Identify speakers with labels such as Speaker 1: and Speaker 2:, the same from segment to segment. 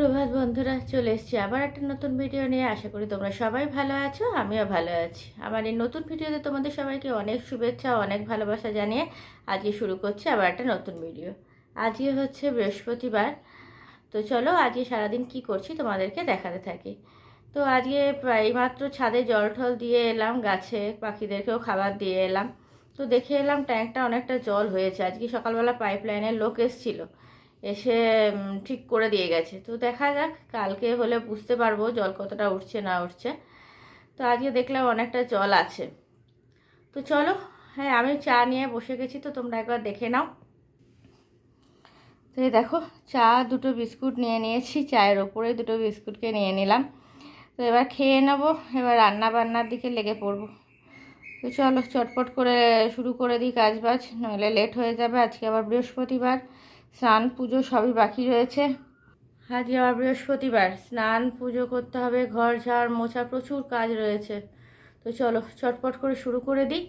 Speaker 1: সুপ্রভাত বন্ধুরা, চলে এসেছি আবার একটা নতুন ভিডিও নিয়ে। আশা করি তোমরা সবাই ভালো আছো, আমিও ভালো আছি। আমার এই নতুন ভিডিওতে তোমাদের সবাইকে অনেক শুভেচ্ছা, অনেক ভালোবাসা জানিয়ে আজকে শুরু করছি আবার একটা নতুন ভিডিও আজকে হচ্ছে বৃহস্পতিবার, তো চলো আজকে সারাদিন কি করছি তোমাদেরকে দেখাতে থাকি। তো আজকে প্রায় এইমাত্র ছাদে জল টল দিয়ে এলাম, গাছে পাখিদেরকেও খাবার দিয়ে এলাম। তো দেখে এলাম ট্যাঙ্কটা অনেকটা জল হয়েছে। আজকে সকালবেলা পাইপ লাইনের লোক এসেছিল। এসে ঠিক করে দিয়ে গেছে। তো দেখা যাক, কালকে হলে বুঝতে পারব জল কতটা উঠছে না উঠছে। তো আজকে দেখলাম অনেকটা জল আছে। তো চলো হ্যাঁ আমি চা নিয়ে বসে গেছি, তো তোমরা একবার দেখে নাও। তো দেখো, চা দুটো বিস্কুট নিয়ে নিয়েছি, চায়ের ওপরে দুটো বিস্কুটকে নিয়ে নিলাম। তো এবার খেয়ে নেব, এবার রান্না বান্নার দিকে লেগে পড়ব। তো চলো, চটপট করে শুরু করে দিই কাজ বাজ নইলে লেট হয়ে যাবে, আজকে আবার বৃহস্পতিবার। স্নান পুজো সবই বাকি রয়েছে। আজকে আবার বৃহস্পতিবার স্নান পুজো করতে হবে ঘর ঝাড় মোছা প্রচুর কাজ রয়েছে। তো চলো চটপট করে শুরু করে দিই।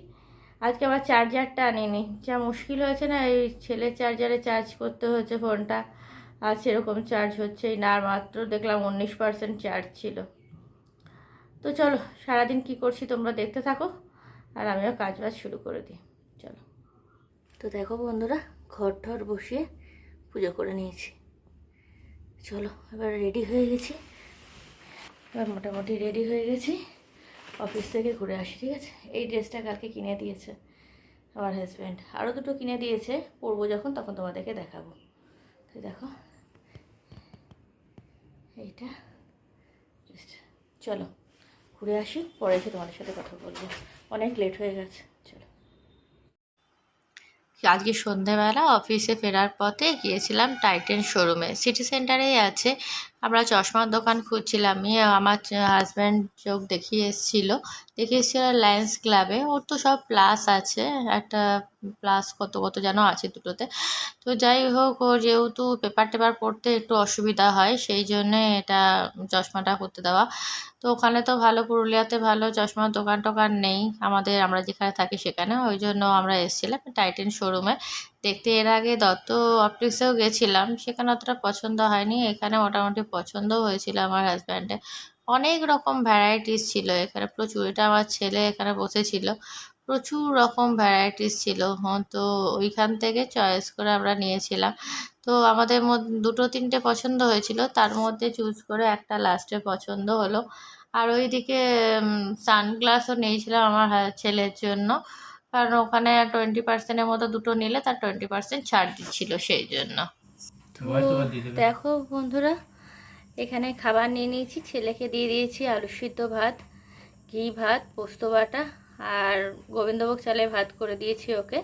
Speaker 1: আজকে আবার চার্জারটা আনিনি। যা মুশকিল হয়েছে না এই ছেলের চার্জারে চার্জ করতে হচ্ছে ফোনটা। আর সেরকম চার্জ হচ্ছেই না আর মাত্র দেখলাম উনিশ পার্সেন্ট চার্জ ছিল। তো চলো সারাদিন কি করছি তোমরা দেখতে থাকো আর আমিও কাজ বাজ শুরু করে দিই। চলো। তো দেখো বন্ধুরা ঘর ঠর বসিয়ে পুজো করে নিয়েছি। চলো, এবার রেডি হয়ে গেছি। এবার মোটামুটি রেডি হয়ে গেছি। অফিস থেকে ঘুরে আসি, ঠিক আছে? এই ড্রেসটা কালকে কিনে দিয়েছে আমার হাজব্যান্ড আরও দুটো কিনে দিয়েছে, পরবো যখন, তখন তোমাদেরকে দেখাবো। তো দেখো, এইটা। চলো, ঘুরে আসি, পরে এসে তোমাদের সাথে কথা বলব। অনেক লেট হয়ে গেছে, চলো। আজকে সন্ধেবেলা অফিসে ফেরার পথে গিয়েছিলাম টাইটেন শোরুমে সিটি সেন্টারেই আছে। আমরা চশমার দোকান খুঁজছিলাম। আমি আমার হাজব্যান্ড চোখ দেখিয়ে এসেছিল। লায়ন্স ক্লাবে ওর তো সব প্লাস আছে। একটা প্লাস কত কত যেন আছে দুটোতে। তো যাই হোক, ও যেহেতু পেপার টেপার পড়তে একটু অসুবিধা হয়, সেই জন্যে এটা চশমাটা করতে দেওয়া। তো ওখানে তো ভালো, পুরুলিয়াতে ভালো চশমার দোকান টোকান নেই। আমাদের, আমরা যেখানে থাকি সেখানে। ওই জন্য আমরা এসেছিলাম টাইটেন শোরুমে দেখতে এর আগে দত্ত অপটিক্সেও গেছিলাম। সেখানে অতটা পছন্দ হয়নি। এখানে মোটামুটি পছন্দও হয়েছিল আমার হাজব্যান্ডের অনেক রকম ভ্যারাইটিস ছিল এখানে। প্রচুর। এটা আমার ছেলে এখানে বসেছিল। প্রচুর রকম ভ্যারাইটিস ছিল। হ্যাঁ তো ওইখান থেকে চয়েস করে আমরা নিয়েছিলাম। তো আমাদের মধ্যে দুটো তিনটে পছন্দ হয়েছিল। তার মধ্যে চুজ করে একটা লাস্টে পছন্দ হলো। আর ওইদিকে সানগ্লাসও নিয়েছিলাম আমার ছেলের জন্য। কারণ ওখানে টোয়েন্টি পার্সেন্টের মতো দুটো নিলে তার টোয়েন্টি পার্সেন্ট ছাড় দিচ্ছিল সেই জন্য। দেখো বন্ধুরা এখানে খাবার নিয়ে নিয়েছি। ছেলেকে দিয়ে দিয়েছি আলু সিদ্ধ ভাত ঘি ভাত পোস্ত বাটা আর গোবিন্দভোগ চালে ভাত করে দিয়েছি ওকে।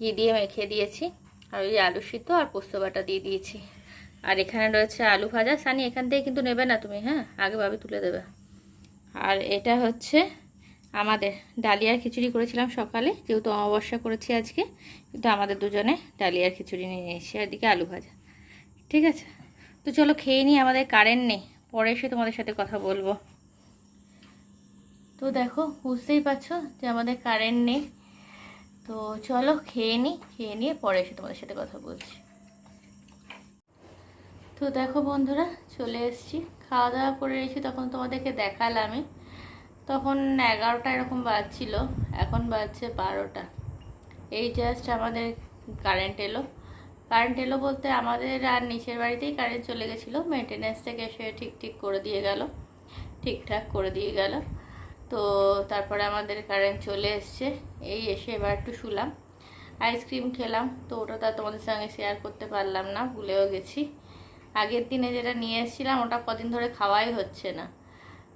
Speaker 1: ঘি দিয়ে মেখে দিয়েছি। আর ওই আলু সিদ্ধ আর পোস্ত বাটা দিয়ে দিয়েছি। আর এখানে রয়েছে আলু ভাজা। সানি, এখান থেকে কিন্তু নেবে না তুমি হ্যাঁ? আগেভাবে তুলে দেবে। আর এটা হচ্ছে আমাদের ডালিয়ার খিচুড়ি করেছিলাম সকালে। যেহেতু অমাবস্যা করেছি আজকে, কিন্তু আমাদের দুজনে ডালিয়ার খিচুড়ি নিয়ে এসেছি আর এদিকে আলু ভাজা। ঠিক আছে? তো চলো খেয়ে নিই, আমাদের কারেন্ট নেই। পরে এসে তোমাদের সাথে কথা বলব। তো দেখো, বুঝতেই পারছ যে আমাদের কারেন্ট নেই। তো চলো খেয়ে নিই খেয়ে নিয়ে পরে এসে তোমাদের সাথে কথা বলছি। তো দেখো বন্ধুরা, চলে এসেছি। খাওয়া দাওয়া করে এসেছি তখন তোমাদেরকে দেখালামই। তখন এগারোটা এরকম বাজছিল, এখন বাজছে বারোটা। এই জাস্ট আমাদের কারেন্ট এলো। কারেন্ট এলো বলতে আমাদের আর নিচের বাড়িতেই কারেন্ট চলে গেছিল। মেনটেন্যান্স থেকে এসে ঠিক ঠিক করে দিয়ে গেল। ঠিকঠাক করে দিয়ে গেল। তো তারপরে আমাদের কারেন্ট চলে এসছে। এই এসে এবার একটু শুলাম। আইসক্রিম খেলাম। তো ওটা তো তোমাদের সঙ্গে শেয়ার করতে পারলাম না, ভুলেও গেছি। আগের দিনে যেটা নিয়ে এসেছিলাম, ওটা কদিন ধরে খাওয়াই হচ্ছে না।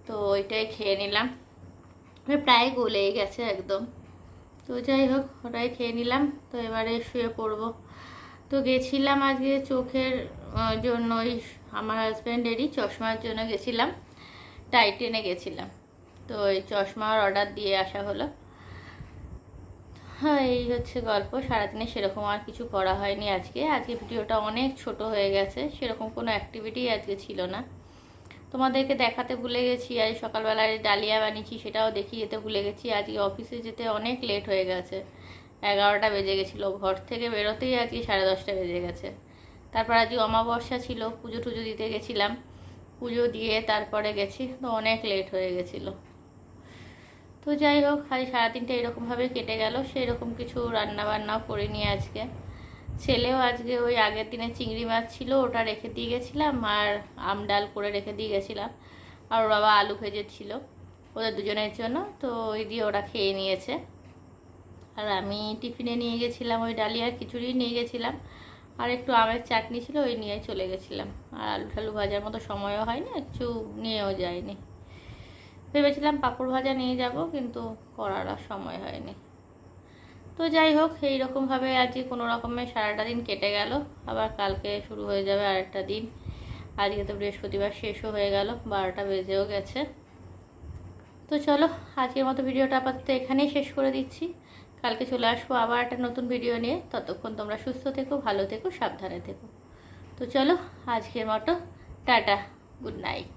Speaker 1: তো ওইটাই খেয়ে নিলাম। প্রায় গলেই গেছে একদম। তো যাই হোক, ওটাই খেয়ে নিলাম। তো এবারে শুয়ে পড়ব। তো গেছিলাম আজকে চোখের জন্য ওই আমার হাজব্যান্ডেরই চশমার জন্য গেছিলাম। টাইটেনে গেছিলাম। তো এই চশমার অর্ডার দিয়ে আসা হলো। হ্যাঁ এই হচ্ছে গল্প। সারাদিনে সেরকম আর কিছু করা হয়নি আজকে। আজকে ভিডিওটা অনেক ছোট হয়ে গেছে। সেরকম কোনো অ্যাক্টিভিটি আজকে ছিল না। তোমাদেরকে দেখাতে ভুলে গেছি। আজ সকালবেলায় ডালিয়া বানিয়েছি, সেটাও দেখিয়ে যেতে ভুলে গেছি। আজকে অফিসে যেতে অনেক লেট হয়ে গেছে। এগারোটা বেজে গেছিল। ঘর থেকে বেরোতেই আজকে সাড়ে দশটা বেজে গেছে। তারপর আজকে অমাবস্যা ছিল। পুজো টুজো দিতে গেছিলাম। পুজো দিয়ে তারপরে গেছি। তো অনেক লেট হয়ে গেছিল। তো যাই হোক আজ সারাদিনটা এরকমভাবে কেটে গেল। সেই রকম কিছু রান্না বান্নাও করিনি আজকে। ছেলেও আজকে ওই আগের দিনে চিংড়ি মাছ ছিল, ওটা রেখে দিয়ে গেছিলাম আর আম ডাল করে রেখে দিয়ে গেছিলাম। আর ওর বাবা আলু ভেজেছিল ওদের দুজনের জন্য, তো ওই দিয়ে ওরা খেয়ে নিয়েছে। আর আমি টিফিনে নিয়ে গেছিলাম ওই ডালিয়া খিচুড়ি নিয়ে গেছিলাম। আর একটু আমের চাটনি ছিল, ওই নিয়ে চলে গেছিলাম। আর আলু টালু ভাজার মতো সময়ও হয়নি কিছু নিয়েও যায়নি ভেবেছিলাম পাঁপড় ভাজা নিয়ে যাব, কিন্তু করার আর সময় হয়নি। তো যাই হোক এইরকমভাবে আজকে কোনো রকমে সারাটা দিন কেটে গেল। আবার কালকে শুরু হয়ে যাবে আরেকটা দিন। আজকে তো বৃহস্পতিবার শেষও হয়ে গেল, বারোটা বেজেও গেছে। তো চলো, আজকের মতো ভিডিওটা আপাতত এখানেই শেষ করে দিচ্ছি। কালকে চলে আসব আবার একটা নতুন ভিডিও নিয়ে। ততক্ষণ তোমরা সুস্থ থেকো, ভালো থেকো, সাবধানে থেকো। তো চলো, আজকের মতো, টাটা, গুড নাইট।